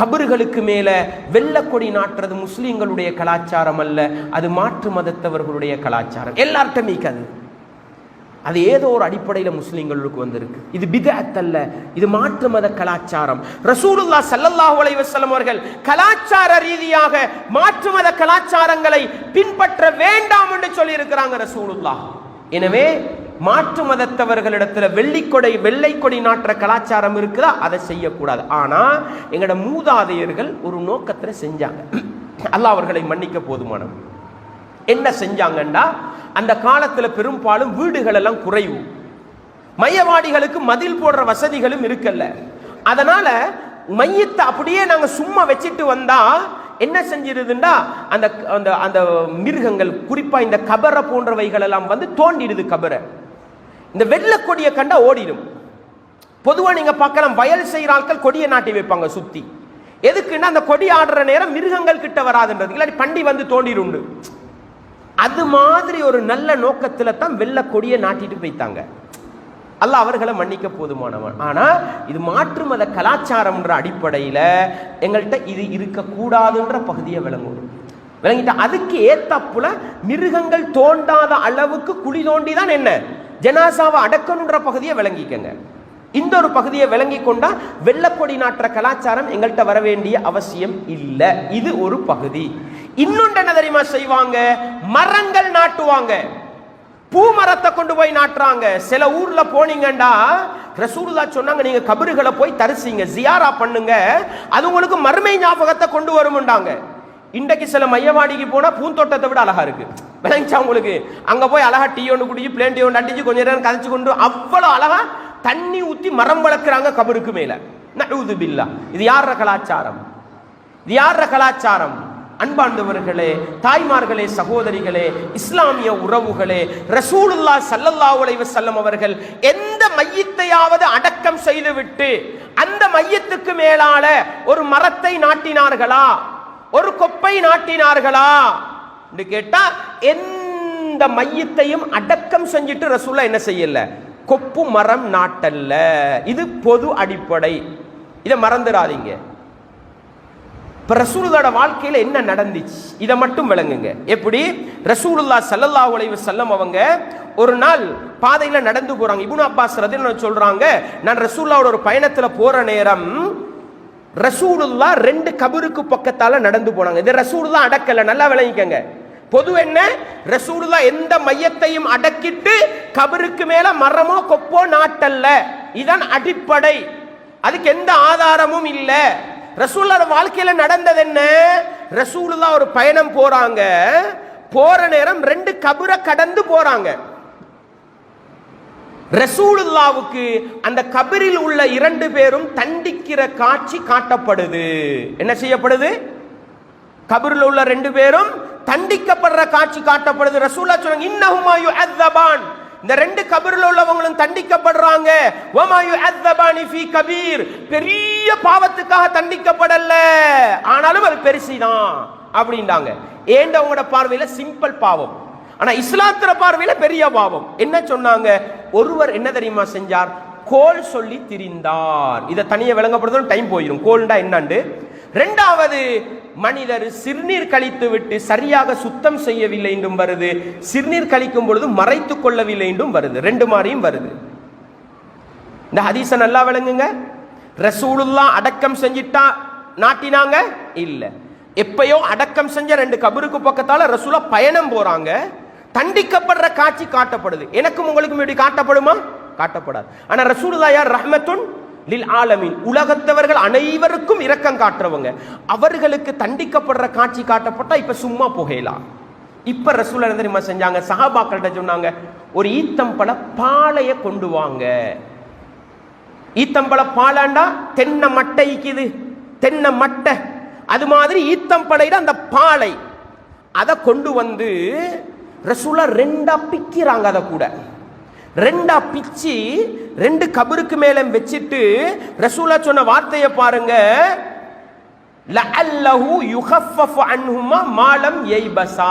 கபறுகளுக்கு மேலே வெள்ளக்கொடி நாட்டுறது முஸ்லீம்களுடைய கலாச்சாரம் அல்ல அது மாற்று மதத்தவர்களுடைய கலாச்சாரம். எல்லார்ட்டும் மீக்காது அது ஏதோ ஒரு அடிப்படையில் முஸ்லீம்களுக்கு வந்திருக்கு. இது பிதத்தல்ல இது மாற்று மத கலாச்சாரம். ரசூலுல்லா சல்லல்லாஹு அலைவசலம் அவர்கள் கலாச்சார ரீதியாக மாற்று மத கலாச்சாரங்களை பின்பற்ற வேண்டாம் என்று சொல்லி இருக்கிறாங்க எனவே மாற்று மதத்தவர்களிடத்துல வெள்ளிக்கொடை வெள்ளை கொடி நாட்டுற கலாச்சாரம் இருக்குதா? அதை செய்யக்கூடாது. ஆனா எங்களோட மூதாதையர்கள் ஒரு நோக்கத்துல செஞ்சாங்க. அல்லாஹ் அவர்களை மன்னிக்க போதுமானவர். என்ன செஞ்சாங்கன்னா அந்த காலத்துல பெரும்பாலும் வீடுகள் எல்லாம் குறைவு. மையவாடிகளுக்கு மதில் போடுற வசதிகளும் இருக்கல்ல. அதனால மையத்தை அப்படியே நாங்க சும்மா வச்சுட்டு வந்தா என்ன செஞ்சிருதுண்டா? அந்த அந்த அந்த மிருகங்கள் குறிப்பா இந்த கபரை போன்றவைகள் எல்லாம் வந்து தோண்டிடுது கபரை. இந்த வெள்ளக்கொடியை கண்டா ஓடிடும். பொதுவாக நீங்க பார்க்கலாம் வயல் செய்கிற ஆட்கள் கொடியை நாட்டி வைப்பாங்க சுத்தி. எதுக்குன்னா அந்த கொடி ஆடுற நேரம் மிருகங்கள் கிட்ட வராதுன்றது. இல்லாட்டி பண்டி வந்து தோண்டிடுண்டு. அது மாதிரி ஒரு நல்ல நோக்கத்துல தான் வெள்ள கொடியை நாட்டிட்டு போய்த்தாங்க. அல்ல அவர்களை மன்னிக்க போதுமானவன். ஆனா இது மாற்று மத கலாச்சாரம்ன்ற அடிப்படையில எங்கள்கிட்ட இது இருக்கக்கூடாதுன்ற பகுதியை விளங்கும் விளங்கிட்டா அதுக்கு ஏத்தப்புல மிருகங்கள் தோண்டாத அளவுக்கு குழி தோண்டி தான் என்ன? ஜனாசாவை அடக்கணுன்ற பகுதியை விளங்கிக்கங்க. இந்த ஒரு பகுதியை விளங்கி கொண்டா வெள்ளக்கொடி நாட்டுற கலாச்சாரம் எங்கள்கிட்ட வர வேண்டிய அவசியம் இல்லை. இது ஒரு பகுதி. இன்னொன்று என்ன தெரியுமா செய்வாங்க? மரங்கள் நாட்டுவாங்க. பூ மரத்தை கொண்டு போய் நாட்டுறாங்க. சில ஊர்ல போனீங்கண்டா ரசூலுல்லா சொன்னாங்க நீங்க கபறுகளை போய் தரிசிங்க ஜியாரா பண்ணுங்க. அது உங்களுக்கு மறுமை ஞாபகத்தை கொண்டு வருமுண்டாங்க இன்றைக்கு சில மையவாடிக்கு போனால் பூந்தோட்டத்தை விட அழகா இருக்கு. விளங்கிச்சா உங்களுக்கு. அங்கே போய் அழகா டீ ஒன்று குடிச்சு பிளேன் டீ ஒன்று அடிச்சு கொஞ்ச நேரம் கதைச்சு கொண்டு அவ்வளோ அழகா தண்ணி ஊற்றி மரம் வளர்க்குறாங்க கபருக்கு மேலே. நடுவுது பில்லா. இது யார கலாச்சாரம்? இது யார கலாச்சாரம்? அன்பார்ந்தவர்களே தாய்மார்களே சகோதரிகளே இஸ்லாமிய உறவுகளே ரசூலுல்லா சல்லல்லா உலைவ செல்லம் அவர்கள் எந்த மையத்தையாவது அடக்கம் செய்துவிட்டு அந்த மையத்துக்கு மேலால ஒரு மரத்தை நாட்டினார்களா? ஒரு கொப்பை நாட்டினார்களா? என்று கேட்டா எந்த மையத்தையும் அடக்கம் செஞ்சுட்டு ரசூல்லா என்ன செய்யல? கொப்பு மரம் நாட்டல்ல. இது பொது அடிப்படை. இதை மறந்துடாதீங்க. இப்ப ரசூலுல்லாட வாழ்க்கையில என்ன நடந்துச்சு? இதை மட்டும் விளங்குங்க. எப்படி? ரசூலுல்லா சல்லல்லா அலைஹி செல்லம் அவங்க ஒரு நாள் பாதையில நடந்து போறாங்க. இபுன் அப்பாஸ் ரதில் சொல்றாங்க நான் ரசூல்லாவோட ஒரு பயணத்துல போற நேரம் ரசூலுல்லா ரெண்டு கபருக்கு பக்கத்தால நடந்து போனாங்க. இது ரசூலுல்லா அடக்கல. நல்லா விளங்கிக்கங்க. பொது என்ன? ரசூலுல்லா எந்த மையத்தையும் அடக்கிட்டு கபருக்கு மேல மரமோ கொப்போ நாட்டல்ல. இதான் அடிப்படை. அதுக்கு எந்த ஆதாரமும் இல்ல. ரசூலோட வாழ்க்கையில நடந்தது என்ன? ரசூலுல்லா ஒரு பயணம் போறாங்க. போற நேரம் ரெண்டு கபரை கடந்து போறாங்க. ரசூலுல்லாவுக்கு அந்த கபரில் உள்ள இரண்டு பேரும் தண்டிக்கிற காட்சி காட்டப்படுது. என்ன செய்யப்படுது? கபரில் உள்ள ரெண்டு பேரும் தண்டிக்கப்படுற காட்சி காட்டப்படுது. ரசூலா சொல்றாங்க இன்னஹுமாயு யுஅத்தபான். இந்த ரெண்டு கபரில் உள்ளவங்களும் தண்டிக்கப்படுறாங்க. வமா யுஅத்தபானி ஃபீ கபீர். பெரிய பாவத்துக்காக தண்டிக்கப்படல. ஆனாலும் அது பெருசுதான் அப்படின்றாங்க. ஏண்டவங்களோட பார்வையில சிம்பிள் பாவம்? ஆனா இஸ்லாத்திர பார்வையில பெரிய பாவம். என்ன சொன்னாங்க? ஒருவர் என்ன தெரியுமா செஞ்சார்? கோல் சொல்லி திரிந்தார். இதை தனியை விளங்கப்படுத்தும் டைம் போயிடும் கோல்டா என்னண்டு? ரெண்டாவது மனிதர் சிறுநீர் கழித்து விட்டு சரியாக சுத்தம் செய்யவில்லை என்றும் வருது. சிறுநீர் கழிக்கும் பொழுது மறைத்துக் கொள்ளவில்லை என்றும் வருது. ரெண்டு மாதிரியும் வருது. இந்த ஹதீச நல்லா விளங்குங்க. ரசூலுல்லா அடக்கம் செஞ்சிட்டா நாட்டினாங்க? இல்ல. எப்பயோ அடக்கம் செஞ்ச ரெண்டு கபருக்கு பக்கத்தால ரசூலா பயணம் போறாங்க. தண்டிக்கப்படுற காட்சி காட்டப்படுது. எனக்கும் உங்களுக்கும் இப்படி காட்டப்படுமா? காட்டப்படாது. ஆனா ரசூலுல்லா யார்? ரஹ்மத்துன் லில் ஆலமின். உலகத்தவர்கள் அனைவருக்கும் இரக்கம் காட்டுறவங்க. அவர்களுக்கு தண்டிக்கப்படுற காட்சி காட்டப்பட்டா இப்ப சும்மா புகையலாம் இப்ப ரசூல் தெரியுமா செஞ்சாங்க? சஹாபாக்கள்கிட்ட சொன்னாங்க ஒரு ஈத்தம்பழ பாலைய கொண்டு வாங்க. ஈத்தம்பழ பாலாண்டா? தென்னை மட்டைக்குது தென்னை மட்டை. அது மாதிரி ஈத்தம்பழையில அந்த பாலை. அதை கொண்டு வந்து ரசூலா ரெண்டா பிக்கிறாங்க அதை கூட. ரெண்டா பிச்சு ரெண்டு கபருக்கு மேல வச்சுட்டு ரசூலா சொன்ன வார்த்தையை பாருங்க. அன்ஹுமா மாலம் எய்பசா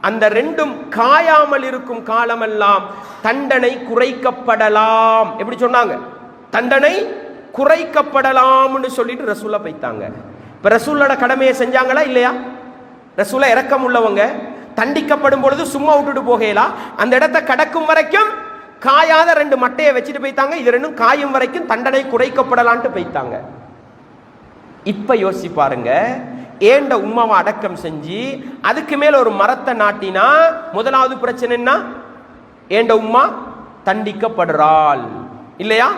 அந்த ரெண்டும் காயாமல் இருக்கும் காலமெல்லாம் தண்டனை குறைக்கப்படலாம். எப்படி சொன்னாங்க? தண்டனை குறைக்கப்படலாம்னு சொல்லிட்டு ரசூலா பைத்தாங்க. இப்ப ரசூலோட கடமையை செஞ்சாங்களா இல்லையா? ரசூலா இறக்கம் உள்ளவங்க. தண்டிக்கப்படும் பொழுது சும்மா விட்டுட்டு போகலாம் அந்த இடத்த கடக்கும் வரைக்கும் காயாத ரெண்டு மட்டையை வச்சுட்டு போய்த்தாங்க. இது ரெண்டும் காயும் வரைக்கும் தண்டனை குறைக்கப்படலான்ட்டு போய்த்தாங்க. இப்ப யோசி பாருங்க. ஏண்ட உமாவை அடக்கம் செஞ்சு அதுக்கு மேல ஒரு மரத்தை நாட்டினா முதலாவது பிரச்சனை என்ன? ஏண்ட உம்மா தண்டிக்கப்படுறாள். இல்லையா?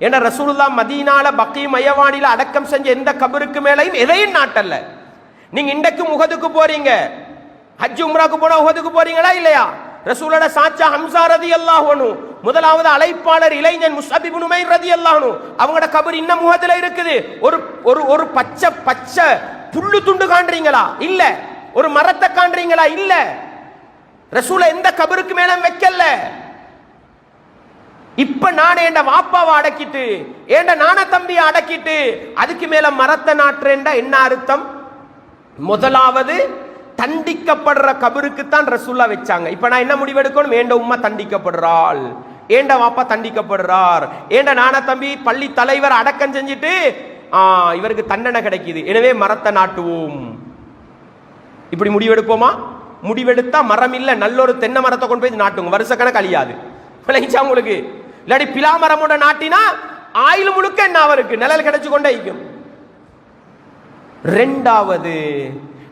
ஏன்னா ரசூலுல்லா மதீனால பக்கி மயவானில அடக்கம் செஞ்ச எந்த கபருக்கு மேலையும் எதையும் நாட்டல்ல. நீங்க இன்றைக்கு முகதுக்கு போறீங்க. ஹஜ் உம்ராக்கு போனா உகதுக்கு போறீங்களா இல்லையா? ரசூலோட சாச்சா ஹம்சா ரதி அல்லாஹனு முதலாவது அழைப்பாளர் இளைஞன் முசபிபுனுமை ரதி அல்லாஹனு அவங்களோட கபர் இன்னும் முகத்துல இருக்குது. ஒரு ஒரு ஒரு பச்சை பச்சை புல்லு துண்டு காண்றீங்களா? இல்ல. ஒரு மரத்தை காண்றீங்களா? இல்ல. ரசூல எந்த கபருக்கு மேல வைக்கல? இப்ப நான் என் வாப்பாவை அடக்கிட்டு ஏண்ட நான தம்பியை அடக்கிட்டு அதுக்கு மேல மரத்தை நாட்டுறேன்டா என்ன அர்த்தம்? முதலாவது தண்டிக்கப்படுற கபருக்கு தான் ரசூல்லா வச்சாங்க. இப்ப நான் என்ன முடிவெடுக்கணும்? ஏண்ட உமா தண்டிக்கப்படுறாள்? ஏண்ட வாப்பா தண்டிக்கப்படுறார்? ஏண்ட நான தம்பி பள்ளி தலைவர் அடக்கம் செஞ்சுட்டு ஆ, இவருக்கு தண்டனை கிடைக்குது. எனவே மரத்தை நாட்டுவோம். இப்படி முடிவெடுப்போமா? முடிவெடுத்தா மரம் இல்ல நல்ல ஒரு தென்னை மரத்தை கொண்டு போய் நாட்டுங்க. வருஷக்கணக்கு அழியாது. விளைஞ்சா உங்களுக்கு. இல்லாடி பிலா மரமோட நாட்டினா ஆயுள் முழுக்க என்ன அவருக்கு? நிழல் கிடைச்சு கொண்டே இருக்கும் ரெண்டாவது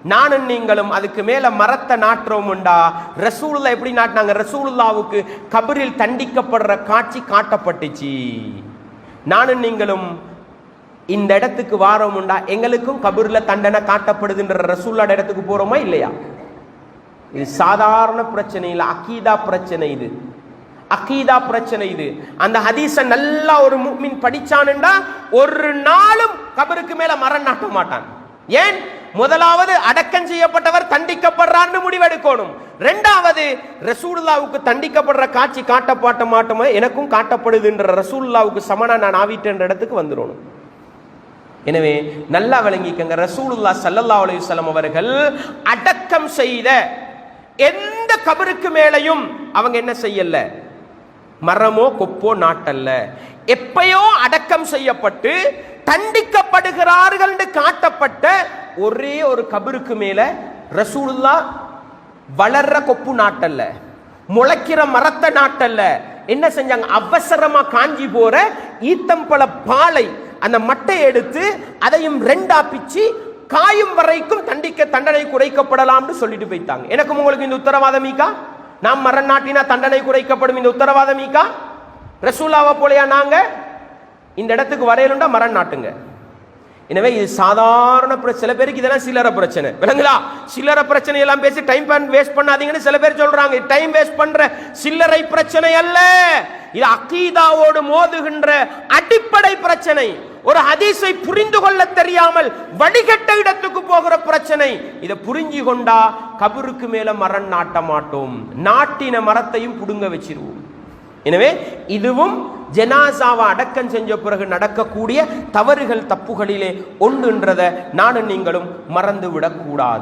நானும் நீங்களும் அதுக்கு மேல மரத்தை நாட்டுறோம்டா ரசூலுல்லா எப்படி நாட்டினாங்க? ரசூலுல்லாவுக்கு கபரில் தண்டிக்கப்படுற காட்சி காட்டப்பட்டுச்சு. நானும் நீங்களும் இந்த இடத்துக்கு வாரோம்டா எங்களுக்கும் கபூரில் தண்டனை காட்டப்படுதுன்ற ரசூல்லோட இடத்துக்கு போறோமா இல்லையா? இது சாதாரண பிரச்சனை இல்லை அக்கீதா பிரச்சனை இது. அக்கீதா பிரச்சனை இது. அந்த ஹதீஸ நல்லா ஒரு முக்மின் படிச்சானுண்டா ஒரு நாளும் கபருக்கு மேல மரம் நாட்ட மாட்டான். ஏன்? முதலாவது அடக்கம் செய்யப்பட்டவர் தண்டிக்கப்படுறான்னு முடிவெடுக்கணும். ரெண்டாவது ரசூலுல்லாவுக்கு தண்டிக்கப்படுற காட்சி காட்டப்பாட்ட மாட்டோமே எனக்கும் காட்டப்படுதுன்ற ரசூல்லாவுக்கு சமனா நான் ஆவிட்டேன்ற இடத்துக்கு வந்துடணும். எனவே நல்லா விளங்கிக்கங்க ரசூலுல்லா சல்லல்லா அலையுசல்லம் அவர்கள் அடக்கம் செய்த எந்த கபருக்கு மேலையும் அவங்க என்ன செய்யல? மரமோ கொப்போ நாட்டல்ல. எப்பயோ அடக்கம் செய்யப்பட்டு தண்டிக்கப்படுகிறார்கள் என்று காட்டப்பட்ட ஒரே ஒரு கபருக்கு மேல ரசூலுல்லா வளர்ற கொப்பு நாட்டல்ல முளைக்கிற மரத்தை நாட்டல்ல. என்ன செஞ்சாங்க? அவசரமா காஞ்சி போற ஈத்தம்பழ பாலை அந்த மட்டை எடுத்து அதையும் ரெண்டா பிச்சு காயும் வரைக்கும் தண்டிக்க தண்டனை குறைக்கப்படலாம்னு சொல்லிட்டு போயிட்டாங்க. எனக்கும் உங்களுக்கு இந்த உத்தரவாதம் மீக்கா நாம் மரம் நாட்டினா தண்டனை குறைக்கப்படும். இந்த உத்தரவாதம் மீக்கா ரசூலாவை போலையா நாங்க? இந்த இடத்துக்கு வரையலுண்டா மரம் நாட்டுங்க. எனவே இது சாதாரண சில பேருக்கு இதெல்லாம் சிலர பிரச்சனை. விளங்குதா? சில்லற பிரச்சனை எல்லாம் பேசி டைம் வேஸ்ட் பண்ணாதீங்கன்னு சில பேர் சொல்றாங்க. டைம் வேஸ்ட் பண்ற சில்லறை பிரச்சனை அல்ல. இது அக்கீதாவோடு மோதுகின்ற அடிப்படை பிரச்சனை. ஒரு ஹதீஸை புரிந்து கொள்ள தெரியாமல் வடிகட்ட இடத்துக்கு போகிற பிரச்சனை. இதை புரிஞ்சு கொண்டா கபருக்கு மேல மரம் நாட்ட மாட்டோம். நாட்டின மரத்தையும் புடுங்க வச்சிருவோம். எனவே இதுவும் ஜெனாசாவை அடக்கம் செஞ்ச பிறகு நடக்கக்கூடிய தவறுகள் தப்புகளிலே ஒன்றுன்றதை நானும் நீங்களும் மறந்து விடக்கூடாது